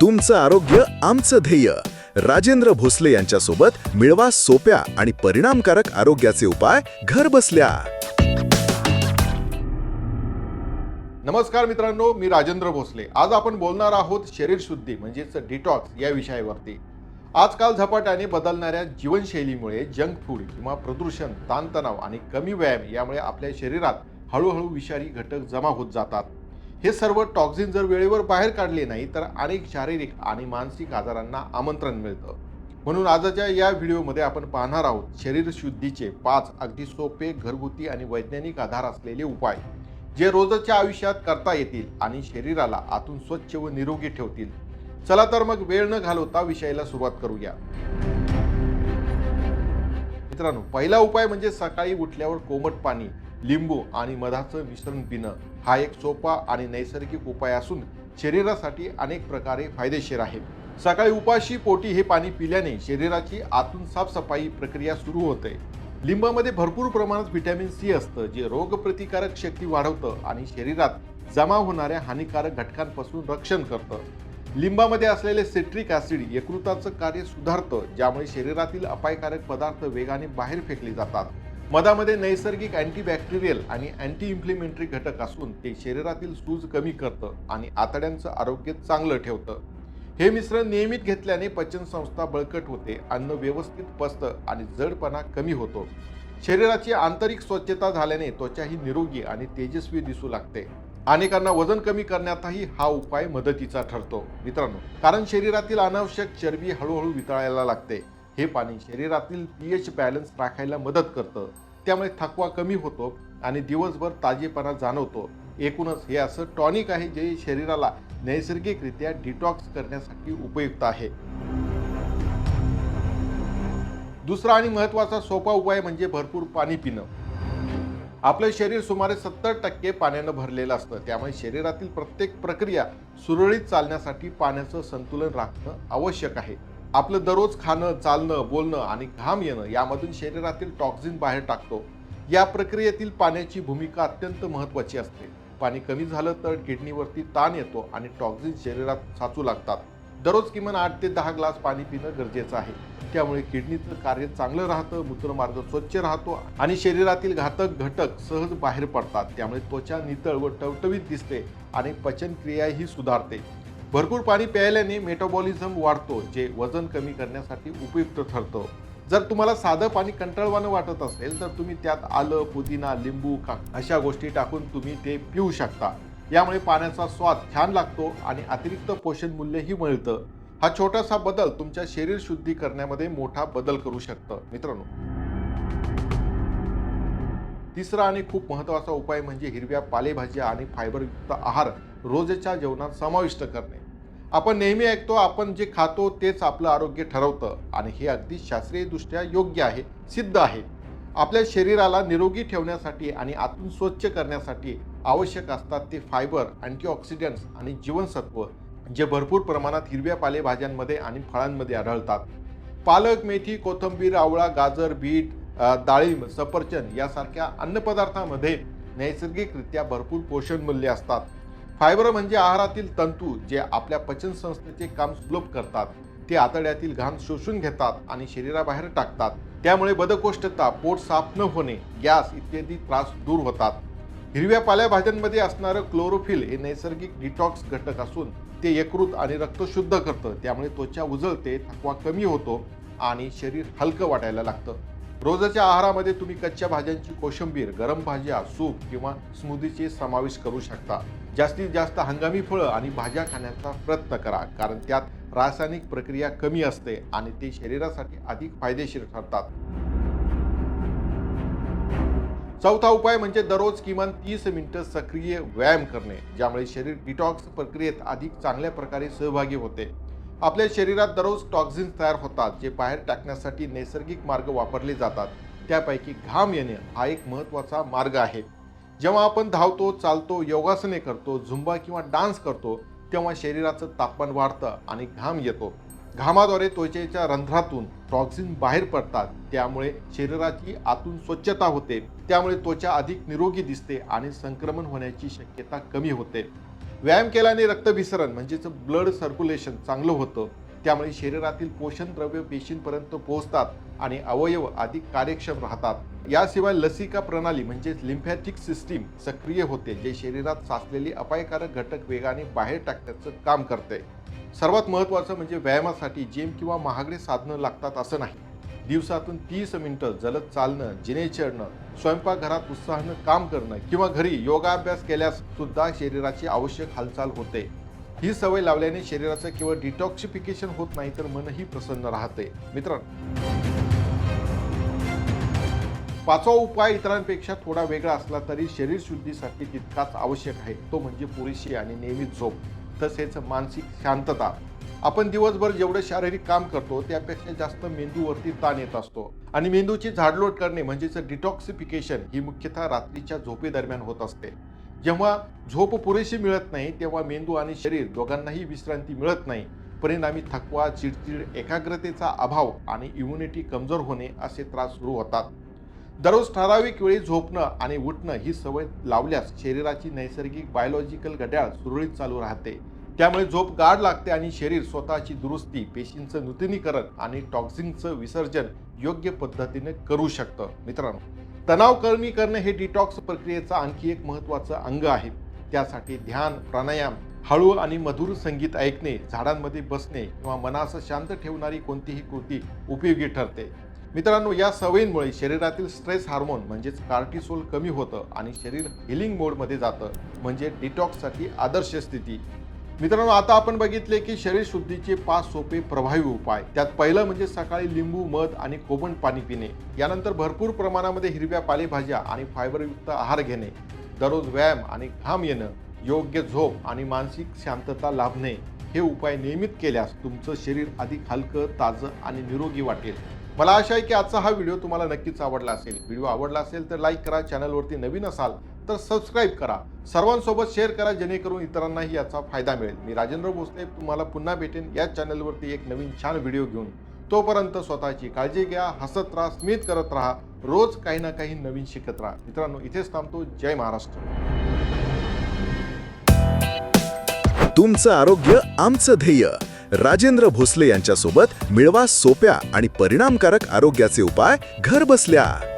तुमचं आरोग्य आमचं ध्येय. राजेंद्र भोसले यांच्यासोबत मिळवा सोप्या आणि परिणामकारक आरोग्याचे उपाय घर बसल्या. नमस्कार मित्रांनो मी राजेंद्र भोसले. आज आपण बोलणार आहोत शरीर शुद्धी म्हणजेच डिटॉक्स या विषयावरती. आजकाल झपाट्याने बदलणाऱ्या जीवनशैलीमुळे जंक फूड किंवा प्रदूषण ताणतणाव आणि कमी व्यायाम यामुळे आपल्या शरीरात हळूहळू विषारी घटक जमा होत जातात. हे सर्व टॉक्झिन जर वेळेवर बाहेर काढले नाही तर अनेक शारीरिक आणि मानसिक आजारांना आमंत्रण मिळतं. म्हणून आजच्या या व्हिडिओमध्ये आपण पाहणार आहोत शरीर शुद्धीचे पाच अगदी सोपे घरगुती आणि वैज्ञानिक आधार असलेले उपाय जे रोजच्या आयुष्यात करता येतील आणि शरीराला आतून स्वच्छ व निरोगी ठेवतील. चला तर मग वेळ न घालवता विषयाला सुरुवात करूया. मित्रांनो पहिला उपाय म्हणजे सकाळी उठल्यावर कोमट पाणी लिंबू आणि मधाचं मिश्रण पिणं. हा एक सोपा आणि नैसर्गिक उपाय असून शरीरासाठी अनेक प्रकारे फायदेशीर आहे. सकाळी उपाशी पोटी हे पाणी पिल्याने शरीराची आतून साफसफाई प्रक्रिया सुरू होते. लिंबामध्ये भरपूर प्रमाणात व्हिटॅमिन सी असतं जे रोगप्रतिकारक शक्ती वाढवतं आणि शरीरात जमा होणाऱ्या हानिकारक घटकांपासून रक्षण करतं. लिंबामध्ये असलेले सिट्रिक ॲसिड यकृताचं कार्य सुधारतं ज्यामुळे शरीरातील अपायकारक पदार्थ वेगाने बाहेर फेकले जातात. मधामध्ये नैसर्गिक अँटीबॅक्टेरियल आणि अँटी इम्प्लिमेंटरी घटक असून ते शरीरातील सूज कमी करतं आणि आतड्यांचं आरोग्य चांगलं ठेवतं. हे मिश्रण नियमित घेतल्याने पचन संस्था बळकट होते अन्न व्यवस्थित पचतं आणि जडपणा कमी होतो. शरीराची आंतरिक स्वच्छता झाल्याने त्वचाही निरोगी आणि तेजस्वी दिसू लागते. अनेकांना वजन कमी करण्यातही हा उपाय मदतीचा ठरतो. मित्रांनो कारण शरीरातील अनावश्यक चरबी हळूहळू वितळायला लागते. हे पाणी शरीरातील पीएच बॅलन्स राखायला मदत करतं. त्यामुळे थकवा कमी होतो आणि दिवसभर ताजेपणा जाणवतो. एकूणच हे असं टॉनिक आहे जे शरीराला नैसर्गिकरित्या डिटॉक्स करण्यासाठी उपयुक्त आहे. दुसरा आणि महत्त्वाचा सोपा उपाय म्हणजे भरपूर पाणी पिणं. आपलं शरीर सुमारे सत्तर टक्के पाण्यानं भरलेलं असतं. त्यामुळे शरीरातील प्रत्येक प्रक्रिया सुरळीत चालण्यासाठी पाण्याचं संतुलन राखणं आवश्यक आहे. आपलं दररोज खाणं चालणं बोलणं आणि घाम येणं यामधून शरीरातील टॉक्झिन बाहेर टाकतो. या प्रक्रियेतील पाण्याची भूमिका अत्यंत महत्त्वाची असते. पाणी कमी झालं तर किडनीवरती ताण येतो आणि टॉक्झिन शरीरात साचू लागतात. दररोज किमान आठ ते दहा ग्लास पाणी पिणं गरजेचं आहे. त्यामुळे किडनीचं कार्य चांगलं राहतं मूत्रमार्ग स्वच्छ राहतो आणि शरीरातील घातक घटक सहज बाहेर पडतात. त्यामुळे त्वचा नितळ व टवटवीत दिसते आणि पचनक्रियाही सुधारते. भरपूर पाणी प्यायल्याने मेटाबॉलिझम वाढतो जे वजन कमी करण्यासाठी उपयुक्त ठरतं. जर तुम्हाला साधं पाणी कंटाळवाणं वाटत असेल तर तुम्ही त्यात आलं पुदिना लिंबू का अशा गोष्टी टाकून तुम्ही ते पिऊ शकता. यामुळे पाण्याचा स्वाद छान लागतो आणि अतिरिक्त पोषण मूल्यही मिळतं. हा छोटासा बदल तुमच्या शरीर शुद्धी करण्यामध्ये मोठा बदल करू शकतं मित्रांनो. तिसरा आणि खूप महत्त्वाचा उपाय म्हणजे हिरव्या पालेभाज्या आणि फायबरयुक्त आहार रोजच्या जेवणात समाविष्ट करणे. आपण नेहमी ऐकतो आपण जे खातो तेच आपलं आरोग्य ठरवतं आणि हे अगदी शास्त्रीयदृष्ट्या योग्य आहे सिद्ध आहे. आपल्या शरीराला निरोगी ठेवण्यासाठी आणि आतून स्वच्छ करण्यासाठी आवश्यक असतात ते फायबर अँटीऑक्सिडंट्स आणि जीवनसत्व जे भरपूर प्रमाणात हिरव्या पालेभाज्यांमध्ये आणि फळांमध्ये आढळतात. पालक मेथी कोथिंबीर आवळा गाजर बीट डाळिंब सफरचंद यासारख्या अन्नपदार्थामध्ये नैसर्गिकरित्या भरपूर पोषण मूल्य असतात. फायबर म्हणजे आहारातील तंतू जे आपल्या पचन संस्थेचे काम सुलभ करतात. ते आतड्यातील घाम शोषून घेतात आणि शरीराबाहेर टाकतात. त्यामुळे बदकोष्ठता पोट साफ न होणे गॅस इत्यादी त्रास दूर होतात. हिरव्या पालेभाज्यांमध्ये असणारं क्लोरोफिल हे नैसर्गिक डिटॉक्स घटक असून ते यकृत आणि रक्त शुद्ध करतं. त्यामुळे त्वचा उजळते थकवा कमी होतो आणि शरीर हलकं वाटायला लागतं. रोजच्या आहारामध्ये तुम्ही कच्च्या भाज्यांची कोशिंबीर गरम भाज्या सूप किंवा स्मूदीचे समावेश करू शकता. जास्तीत जास्त हंगामी फळं आणि भाज्या खाण्याचा प्रयत्न करा कारण त्यात रासायनिक प्रक्रिया कमी असते आणि ते शरीरासाठी अधिक फायदेशीर ठरतात. चौथा उपाय म्हणजे दररोज किमान तीस मिनिटं सक्रिय व्यायाम करणे ज्यामुळे शरीर डिटॉक्स प्रक्रियेत अधिक चांगल्या प्रकारे सहभागी होते. आपल्या शरीरात दररोज टॉक्झिन्स तयार होतात जे बाहेर टाकण्यासाठी नैसर्गिक मार्ग वापरले जातात. त्यापैकी घाम येणे हा एक महत्त्वाचा मार्ग आहे. जेव्हा आपण धावतो चालतो योगासने करतो झुंबा किंवा डान्स करतो तेव्हा शरीराचं तापमान वाढतं आणि घाम येतो. घामाद्वारे त्वचेच्या रंध्रातून टॉक्सिन बाहेर पडतात. त्यामुळे शरीराची आतून स्वच्छता होते. त्यामुळे त्वचा अधिक निरोगी दिसते आणि संक्रमण होण्याची शक्यता कमी होते. व्यायाम केल्याने रक्तभिसरण म्हणजेच ब्लड सर्क्युलेशन चांगलं होतं. त्यामुळे शरीरातील पोषण द्रव्य पेशींपर्यंत पोहोचतात आणि अवयव अधिक कार्यक्षम राहतात. याशिवाय लसिका प्रणाली म्हणजेच लिम्फॅटिक सिस्टीम सक्रिय होते जे शरीरात साचलेली अपायकारक घटक वेगाने बाहेर टाकण्याचं काम करते. सर्वात महत्त्वाचं म्हणजे व्यायामासाठी जिम किंवा महागडे साधनं लागतात असं नाही. दिवसातून तीस मिनटं जलद चालणं जिने चढणं स्वयंपाकघरात उत्साहानं काम करणं किंवा घरी योगाभ्यास केल्यास सुद्धा शरीराची आवश्यक हालचाल होते. ही सवय लावल्याने शरीराचं केवळ डिटॉक्सिफिकेशन होत नाही तर मनही प्रसन्न राहते. मित्रांनो पाचवा उपाय इतरांपेक्षा थोडा वेगळा असला तरी शरीर शुद्धीसाठी तितकाच आवश्यक आहे. तो म्हणजे पुरेशी आणि नियमित झोप. तसेच मानसिक शांतता. आपण दिवसभर जेवढं शारीरिक काम करतो त्यापेक्षा जास्त मेंदूवरती ताण येत असतो. आणि मेंदूची झाडलोट करणे म्हणजेच डिटॉक्सिफिकेशन ही मुख्यतः रात्रीच्या झोपेदरम्यान होत असते. जेव्हा झोप पुरेशी मिळत नाही तेव्हा मेंदू आणि शरीर दोघांनाही विश्रांती मिळत नाही. परिणामी थकवा चिडचिड एकाग्रतेचा अभाव आणि इम्युनिटी कमजोर होणे असे त्रास सुरू होतात. दररोज ठराविक वेळी झोपणं आणि उठणं ही सवय लावल्यास शरीराची नैसर्गिक बायोलॉजिकल घड्याळ सुरळीत चालू राहते. त्यामुळे झोप गाढ लागते आणि शरीर स्वतःची दुरुस्ती पेशींचं नूतनीकरण आणि टॉक्सिनचं विसर्जन योग्य पद्धतीने करू शकतं. मित्रांनो तणाव कमी करणं हे डिटॉक्स प्रक्रियेचं आणखी एक महत्त्वाचं अंग आहे. त्यासाठी ध्यान प्राणायाम हळू आणि मधुर संगीत ऐकणे झाडांमध्ये बसणे किंवा मनास शांत ठेवणारी कोणतीही कृती उपयोगी ठरते. मित्रांनो या सवयींमुळे शरीरातील स्ट्रेस हार्मोन म्हणजेच कार्टिसोल कमी होतं आणि शरीर हिलिंग मोडमध्ये जातं. म्हणजे डिटॉक्ससाठी आदर्श स्थिती. मित्रांनो आता आपण बघितले की शरीर शुद्धीचे पाच सोपे प्रभावी उपाय. त्यात पहिलं म्हणजे सकाळी लिंबू मध आणि कोमट पाणी पिणे. यानंतर भरपूर प्रमाणामध्ये हिरव्या पालेभाज्या आणि फायबरयुक्त आहार घेणे. दररोज व्यायाम आणि घाम येणं योग्य झोप आणि मानसिक शांतता लाभणे हे उपाय नियमित केल्यास तुमचं शरीर अधिक हलकं ताजं आणि निरोगी वाटेल. मला आशा आहे की आजचा हा व्हिडिओ तुम्हाला नक्कीच आवडला असेल. व्हिडिओ आवडला असेल तर लाईक करा चॅनलवरती नवीन असाल तर सबस्क्राईब करा. सर्वांसोबत शेअर करा जेणेकरून इतरांनाही याचा फायदा मिळेल. मी राजेंद्र भोसले तुम्हाला पुन्हा भेटेन याच चॅनलवरती एक नवीन छान व्हिडिओ घेऊन. तोपर्यंत स्वतःची काळजी घ्या हसत राहा स्मित करत राहा. रोज काही ना काही नवीन शिकत राहा. मित्रांनो इथेच थांबतो. जय महाराष्ट्र. तुमचं आरोग्य आमचं ध्येय. राजेंद्र भोसले यांच्यासोबत मिळवा सोप्या आणि परिणामकारक आरोग्याचे उपाय. घर बसल्या.